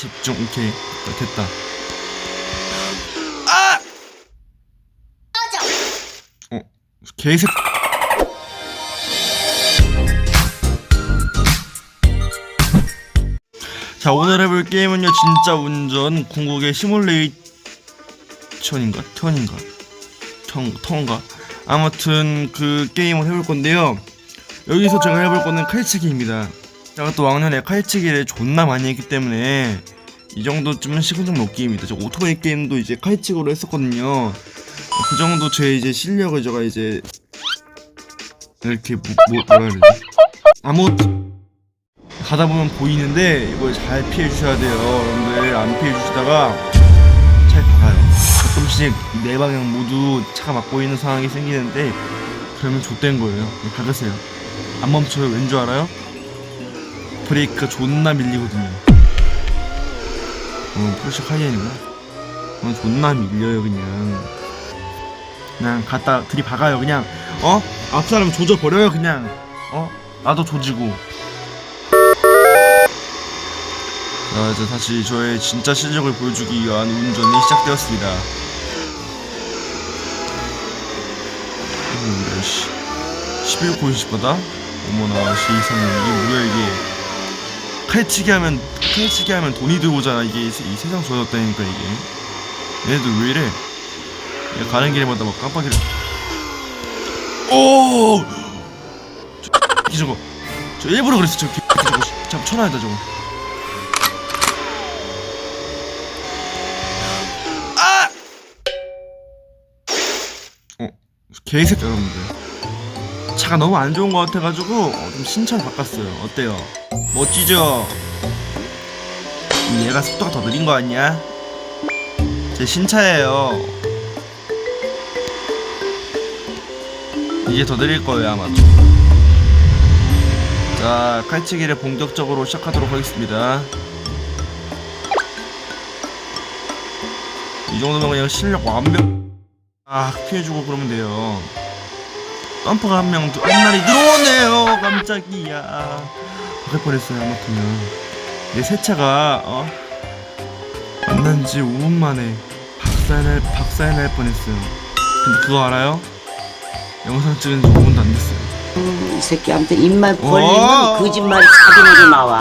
집중. 오케이. 됐다. 아! 어 개새 자 오늘 해볼 게임은요 진짜 운전 궁극의 시뮬레이션인가 턴인가? 턴 턴가? 아무튼 그 게임을 해볼 건데요. 여기서 제가 해볼 거는 칼치기입니다 제가 또 왕년에 칼치기를 존나 많이 했기 때문에 이 정도쯤은 시간좀 먹기입니다 저 오토바이 게임도 이제 칼치기로 했었거든요 그 정도 제 이제 실력을 제가 이제 이렇게 뭐, 뭐 뭐라 해야 되지 아무 가다 보면 보이는데 이걸 잘 피해 주셔야 돼요. 여러분들 안 피해 주시다가 잘 박아요. 가끔씩 네 방향 모두 차가 막고 있는 상황이 생기는데 그러면 좆된 거예요. 네, 박으세요. 안 멈춰요. 왠 줄 알아요? 브레이크가 존나 밀리거든요. 어, 포르쉐 카이엔인가? 어, 존나 밀려요 그냥. 그냥 갖다 들이박아요 그냥. 어? 앞사람 조져 버려요 그냥. 어? 나도 조지고. 자 이제 다시 저의 진짜 실력을 보여주기 위한 운전이 시작되었습니다 음, 씨 11고인식보다 어머나 세상에 이게 뭐야 이게 칼치기 하면 칼치기 하면 돈이 들어오잖아. 이게 이, 세- 이 세상 좋아졌다니까 이게. 얘네들 왜 이래? 얘 가는 길마다 막 깜빡이를. 오! 저, 이 저거 저 일부러 그랬어 저 개- 저거. 참 천하에다 저거. 아! 어, 개새끼 여러분들. 차가 너무 안 좋은 것 같아가지고 어, 좀 신차 바꿨어요. 어때요? 멋지죠? 얘가 속도가 더 느린 거 아니야? 제 신차예요. 이게 더 느릴 거예요 아마도. 자, 칼치기를 본격적으로 시작하도록 하겠습니다. 이 정도면 그냥 실력 완벽 아 피해주고 그러면 돼요 덤퍼가 한 명 한 마리 들어오네요 깜짝이야 박을 뻔했어요 아무튼요 내새 차가 어 만난 지 5분 만에 박살날 박살날 뻔했어요 근데 그거 알아요? 영상 찍은 지 5분도 안 됐어요 음, 이 새끼한테 입만 어. 벌리면 거짓말이 사기내게 나와.